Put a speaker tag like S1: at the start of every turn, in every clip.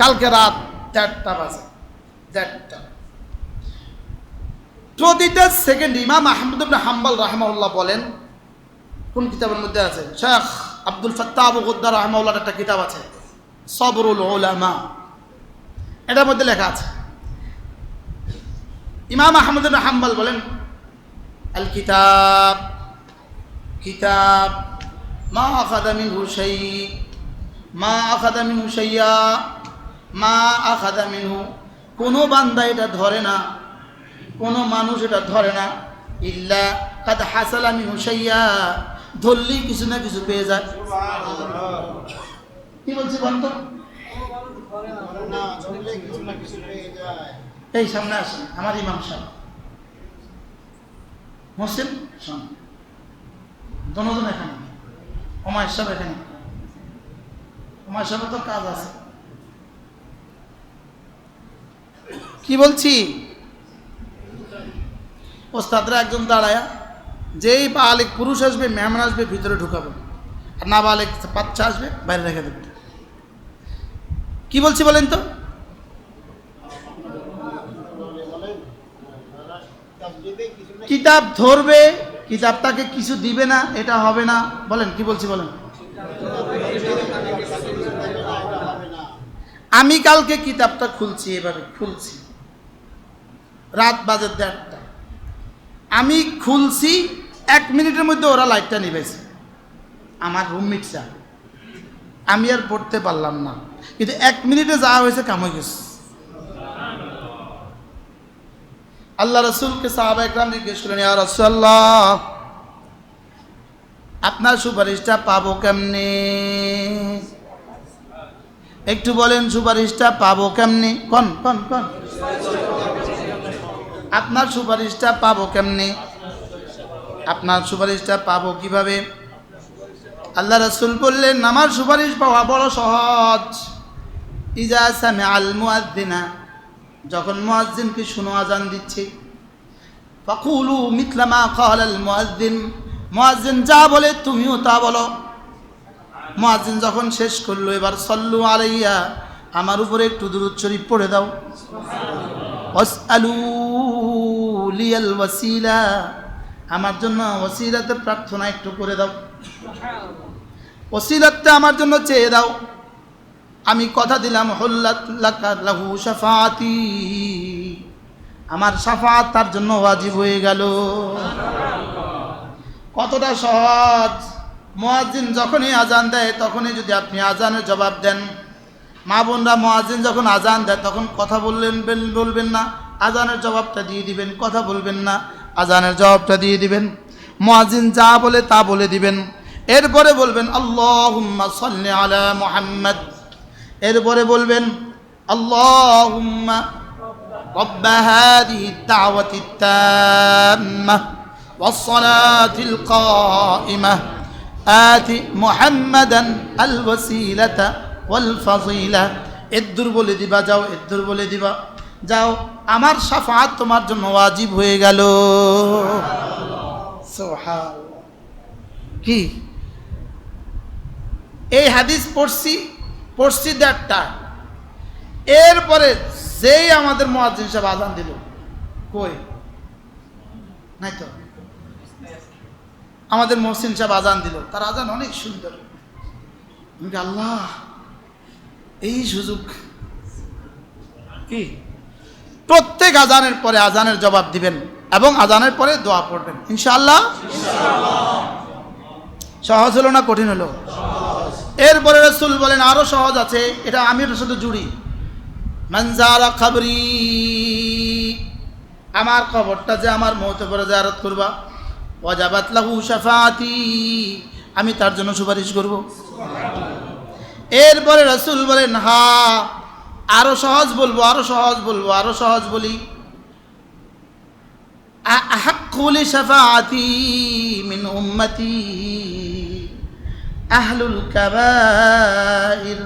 S1: কালকে রাত দেড়টা বাজে, দেড়টা। প্রতিটা সেকেন্ড ইমাম আহমদ হাম্বল রাহমাউল্লাহ বলেন, কোন কিতাবের মধ্যে আছে? শেখ আব্দুল ফত্তাহ আবু গুদ্দার রাহমাউল্লাহর একটা কিতাব আছে, সবরুল উলামা। এটার মধ্যে লেখা আছে। ইমাম আহমদ হাম্বল বলেন, আল কিতাব কিতাব, মা আখাদা মিনহু শাই মা আখাদা মিনহু শাইয়া। মা আখাদা মিনহু। কোনো বান্দা এটা ধরে না, কোনো মানুষ এটা ধরে না। ইল্লা কাদ হাসালা মিনহু শাইয়া। ধরলেই কিছু না কিছু পেয়ে যায়। কি বলছি বন্ধ এই সামনে আসেন আমার ইমাম সাহেব। মুসলিম? শোন। দনোজন এখানে। ওমায় সাহেব এখানে। ওমায় সাহেবের তো কাজ আছে। কি বলছি? ওস্তাদরা একজন দাঁড়ায়া, যেই বালেক পুরুষ আসবে, মেহমান আসবে, ভিতরে ঢুকাবে। আর না বালেক বাচ্চা আসবে, বাইরে রেখে দেবে। কি বলছি বলেন তো? কিতাব ধরবে, কিতাব তাকে কিছু দিবে না, এটা হবে না। বলেন, কি বলছি বলেন? আমি কালকে কিতাবটা খুলছি, এভাবে খুলছি। রাত বাজে দেড়টা। আমি খুলছি, এক মিনিটের মধ্যে ওরা লাইটটা নিবেছে আমার রুমমেটটা আমি আর পড়তে পারলাম না। কিন্তু এক মিনিটে যা হয়েছে কাম হয়ে গেছে। আল্লাহ রসুলকে সাহাবা একরাম জিজ্ঞেস আপনার সুপারিশটা পাবো কেমনে? একটু বলেন সুপারিশটা পাবো কেমনি? কন কন কন? আপনার সুপারিশটা পাবো কেমনি? আপনার সুপারিশটা পাবো কীভাবে? আল্লাহ রসুল বললেন, আমার সুপারিশ পাওয়া বড় সহজ। ইজা সামে আল মুআদ্দিনা যখন মুয়াজ্জিনকে শুনো আজান দিচ্ছে, ফাকুলু মিথলামা কাল আল মুআদ্দিন মুয়াজ্জিন যা বলে তুমিও তা বলো। মুয়াজ্জিন যখন শেষ করল, এবার সল্লু আলাইয়া আমার উপরে একটু দূরত শরীফ পড়ে দাও। ওয়াসিলা, আমার জন্য ওসিলাতে প্রার্থনা একটু করে দাও। ওসিলাতে আমার জন্য চেয়ে দাও। আমি কথা দিলাম লাহু শাফাতি আমার সাফাত তার জন্য ওয়াজিব হয়ে গেল। কতটা সহজ। মোয়াজিন যখনই আজান দেয় তখনই যদি আপনি আজানের জবাব দেন মা বোনরা মোয়াজিন যখন আজান দেয় তখন কথা বললেন বেল- বলবেন না আজানের জবাবটা দিয়ে দিবেন কথা বলবেন না আজানের জবাবটা দিয়ে দিবেন মোয়াজিন যা বলে তা বলে দিবেন এরপরে বলবেন আল্লাহুম্মা সাল্লি আলা মুহাম্মদ এরপরে বলবেন আল্লাহুম্মা رب هذه الدعوة التامة والصلاة القائمة آت محمدا الوسيلة والفضيلة এদ্দুর বলে দিবা যাও এদ্দুর বলে দিবা যাও আমার সাফাত তোমার জন্য ওয়াজিব হয়ে গেল সুবহানাল্লাহ। কি এই হাদিস পড়ছি পড়ছি দেড়টা এরপরে যেই আমাদের মহাজিন সাহেব আজান দিল কই নাই তো আমাদের মহসিন সাহেব আজান দিল। তার আজান অনেক সুন্দর। আল্লাহ, এই সুযোগ কি? প্রত্যেক আজানের পরে আজানের জবাব দিবেন এবং আজানের পরে দোয়া পড়বেন। ইনশাআল্লাহ? সহজ হলো না কঠিন হলো? এরপরে রসুল বলেন, আরও সহজ আছে। এটা আমি সাথে জুড়ি। মনজারা খবরি আমার খবরটা যে আমার মহতে পরে জারত করবা। ওয়াজাবাত আমি তার জন্য সুপারিশ করব। এরপরে রসুল বলেন, হা, আরও সহজ বলব, আরও সহজ বলব, আরও সহজ বলি। আহাক্কুলি শাফাতি মিন উম্মতি আহলুল কাবাইর।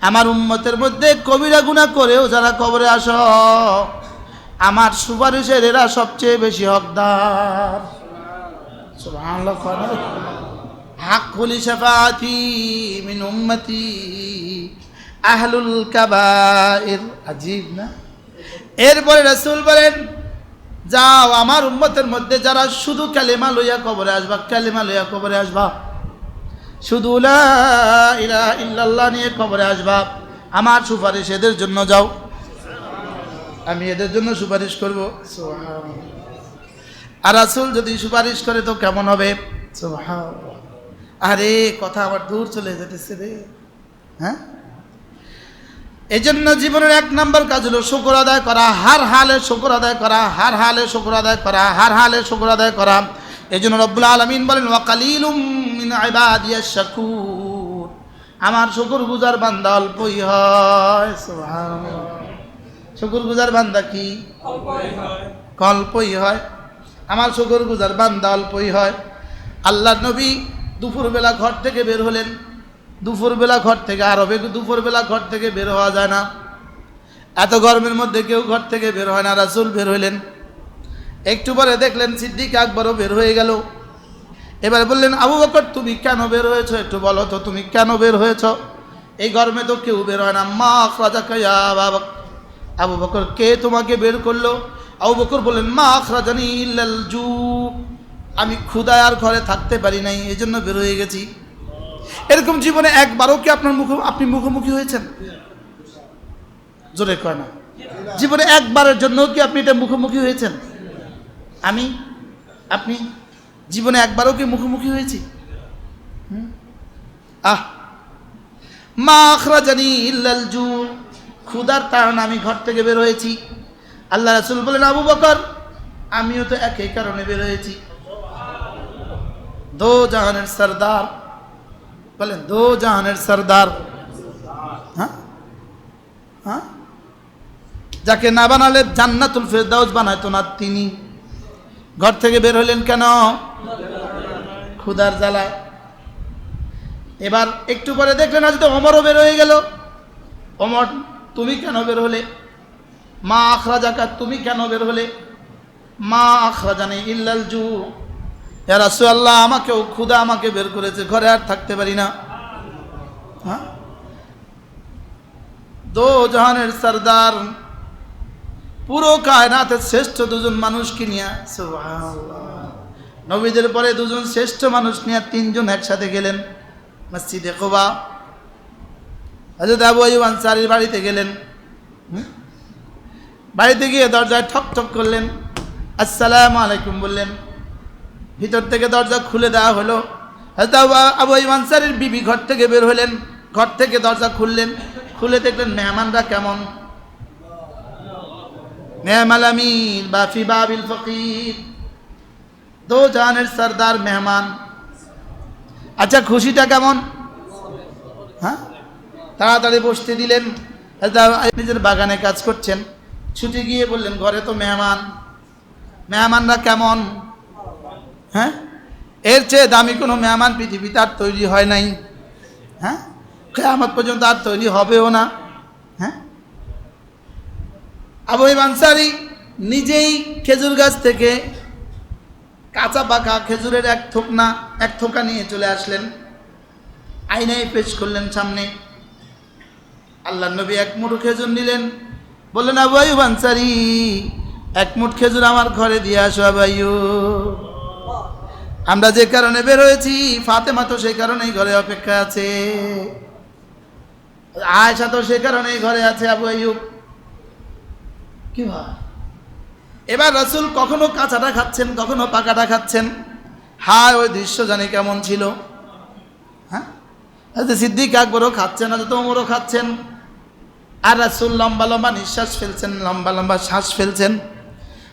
S1: আমার উম্মতের মধ্যে কবিরা গুণা করেও যারা কবরে আস আমার সুপারিশের এরা সবচেয়ে বেশি হকদার। সুবহানাল্লাহ হাক খুলি শাফাতি মিন উম্মতি, আহলুল কাবায়ের আজীব না? এরপরে রাসূল বলেন, যাও আমার উম্মতের মধ্যে যারা শুধু কালেমা লইয়া কবরে আসবা, কালেমা লইয়া কবরে আসবা। শুধু লা ইলাহা ইল্লাল্লাহ নিয়ে কবরে আসবা। আমার সুপারিশ এদের জন্য যাও। আমি এদের জন্য সুপারিশ করব। আর রাসূল যদি সুপারিশ করে তো কেমন হবে। আরে কথা আবার দূর চলে যেতেছে রে। হ্যাঁ? এই জন্য জীবনের এক নম্বর কাজ হলো শুকর আদায় করা হার হালে শুকর আদায় করা হার হালে শুকর আদায় করা হার হালে শুকর আদায় করা। এই জন্য রব্বুল আলমিন বলেন ওয়াকালিলুম মিন আমার শুকুর গুজার বান্দা অল্পই হয়। শুকর গুজার বান্দা কি? অল্পই হয়। আমার শুকুর গুজার বান্দা অল্পই হয়। আল্লাহ নবী দুপুরবেলা ঘর থেকে বের হলেন। দুপুরবেলা ঘর থেকে আরবে দুপুরবেলা ঘর থেকে বের হওয়া যায় না। এত গরমের মধ্যে কেউ ঘর থেকে বের হয় না, রাসুল বের হইলেন। একটু পরে দেখলেন সিদ্দিক আকবরও বের হয়ে গেল। এবার বললেন, আবু বকর, তুমি কেন বের হয়েছো? একটু বলো তো, তুমি কেন বের হয়েছো? এই গরমে তো কেউ বের হয় না। মা আখরাজা কাইয়া বাবা আবু বকর কে তোমাকে বের করল? আবু বকর বললেন, মা আখরাজানি ইল্লাল জু। আমি ক্ষুদায় আর ঘরে থাকতে পারি নাই এই জন্য বের হয়ে গেছি। এরকম জীবনে একবারও কি আপনার মুখ আপনি মুখোমুখি হয়েছেন? জোরে কয় না। জীবনে একবারের জন্য কি আপনি এটা মুখোমুখি হয়েছেন? আমি? আপনি? জীবনে একবারও কি মুখোমুখি হয়েছি? আহ। মা আখরাজানি ইল্লাল জু। ক্ষুদার তাড়না আমি ঘর থেকে বের হয়েছি। আল্লাহ রাসূল বলেন, আবু বকর, আমিও তো একই কারণে বের হয়েছি। দো জাহানের সর্দার। বলেন, দো জাহানের সর্দার। হ্যাঁ? হ্যাঁ? যাকে না বানালে জান্নাতুল ফেরদাউস বানাইতো না তিনি। ঘর থেকে বের হলেন কেন? ক্ষুদার জ্বালায় এবার একটু পরে দেখলেন আজ তো অমরও বের হয়ে গেল। অমর তুমি কেন বের হলে? মা আখরা জাকাত তুমি কেন বের হলে? মা আখরা জানে ইল্লাল জু। রাসু আল্লাহ আমাকেও ক্ষুদা আমাকে বের করেছে, ঘরে আর থাকতে পারি না। হ্যাঁ? দো জাহানের সর্দার, পুরো কায়নাতের শ্রেষ্ঠ দুজন মানুষকে নিয়ে নবীদের পরে দুজন শ্রেষ্ঠ মানুষ নিয়ে তিনজন একসাথে গেলেন মসজিদে কোবা। হজরত আবু আইব আনসারির বাড়িতে গেলেন? বাড়িতে গিয়ে দরজায় ঠক ঠক করলেন। আসসালামু আলাইকুম বললেন। ভিতর থেকে দরজা খুলে দেওয়া হলো। হয়তো আবু আইব আনসারির বিবি ঘর থেকে বের হলেন। ঘর থেকে দরজা খুললেন। খুলে দেখলেন, মেহমানরা কেমন? মেহমাল আমির বাফি বাবিল ফকির। দো জাহানের সর্দার, মেহমান। আচ্ছা খুশিটা কেমন? হ্যাঁ? তাড়াতাড়ি বসতে দিলেন। নিজের বাগানে কাজ করছেন। ছুটি গিয়ে বললেন, ঘরে তো মেহমান। মেহমানরা কেমন? হ্যাঁ? এর চেয়ে দামি কোনো মেহমান পৃথিবীতে আর তৈরি হয় নাই। হ্যাঁ? কেয়ামত পর্যন্ত আর তৈরি হবেও না। হ্যাঁ? আবু আনসারি নিজেই খেজুর গাছ থেকে কাঁচা পাকা খেজুরের এক থোকনা, এক থোকা নিয়ে চলে আসলেন। আইনায় পেশ করলেন সামনে। আল্লাহ নবী এক মুঠো খেজুর নিলেন। বললেন, আবু আইব আনসারি, এক মুঠ খেজুর আমার ঘরে দিয়ে আসো আবাইও আমরা যে কারণে বের হয়েছি, ফাতেমা তো সেই কারণেই ঘরে অপেক্ষা আছে। আয়সা তো সে কারণেই ঘরে আছে আবু আইয়ুব। কি ভাই? এবার রসুল কখনো কাঁচাটা খাচ্ছেন, কখনো পাকাটা খাচ্ছেন? হায়, ওই দৃশ্য জানি কেমন ছিল। হ্যাঁ? সিদ্দিক আকবরও খাচ্ছেন হয়তো ওমরও খাচ্ছেন। আর রাসুল লম্বা লম্বা নিঃশ্বাস ফেলছেন, লম্বা লম্বা শ্বাস ফেলছেন।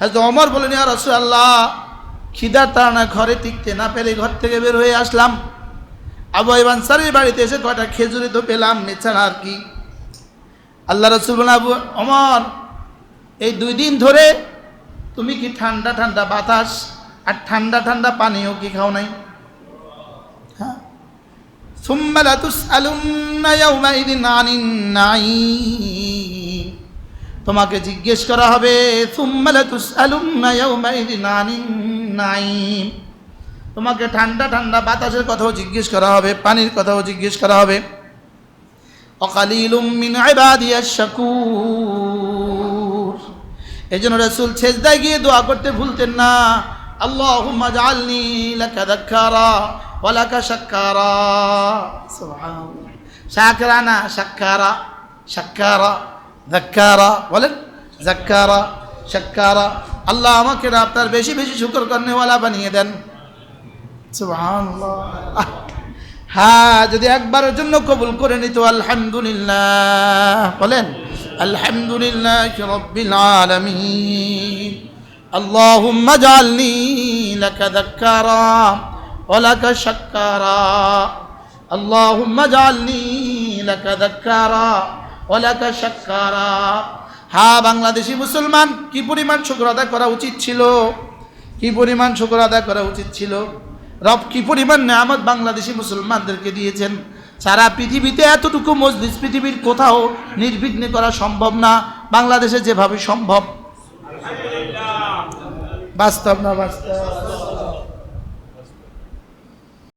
S1: হয়তো অমর বলেন আর রসুল আল্লাহ খিদার তাড়না, ঘরে টিকতে না পেরে ঘর থেকে বের হয়ে আসলাম। আবু আনসারির বাড়িতে এসে কয়টা খেজুরি তো পেলাম এছাড়া আর কি? আল্লাহ রসুল বলেন, আবু অমর এই দুই দিন ধরে তুমি কি ঠান্ডা ঠান্ডা বাতাস আর ঠান্ডা ঠান্ডা পানীয় কি খাও নাই? ثم لتسألن يومئذ عن النعيم তোমাকে জিজ্ঞেস করা হবে ثم لتسألن يومئذ عن النعيم তোমাকে ঠান্ডা ঠান্ডা বাতাসের কথাও জিজ্ঞেস করা হবে পানির কথাও জিজ্ঞেস করা হবে অকালিলুম মিন ইবাদিয়াশ শাকুর এই জন্য রসুল ছেজদায় গিয়ে দোয়া করতে ভুলতেন না আল্লাহুম্মা জাআলনি লাকা যাক্কারা ওয়া লাকা শাক্কারা সুবহানাল্লাহ শাকরা না শাক্কারা শাক্কারা যাক্কারা বলেন যাক্কারা শাক্কারা আল্লাহ আমাকে না আপনার বেশি বেশি শুকর করনেওয়ালা বানিয়ে দেন সুবহানাল্লাহ আহ, হ্যাঁ যদি একবারের জন্য কবুল করে নিত আলহামদুলিল্লাহ বলেন আলহামদুলিল্লাহ রব্বিল আলামিন اللهم اجعلني لك ذكارا ولك شكارا اللهم اجعلني لك ذكارا ولك شكارا হ্যাঁ বাংলাদেশি মুসলমান কি পরিমাণ শুকর আদায় করা উচিত ছিল কি পরিমাণ শুকর আদায় করা উচিত ছিল রব কি পরিমাণ নেয়ামত বাংলাদেশি মুসলমানদেরকে দিয়েছেন সারা পৃথিবীতে এতটুকু মজলিস পৃথিবীর কোথাও নির্বিঘ্নে করা সম্ভব না বাংলাদেশে যেভাবে সম্ভব বাস্তব না বাস্তব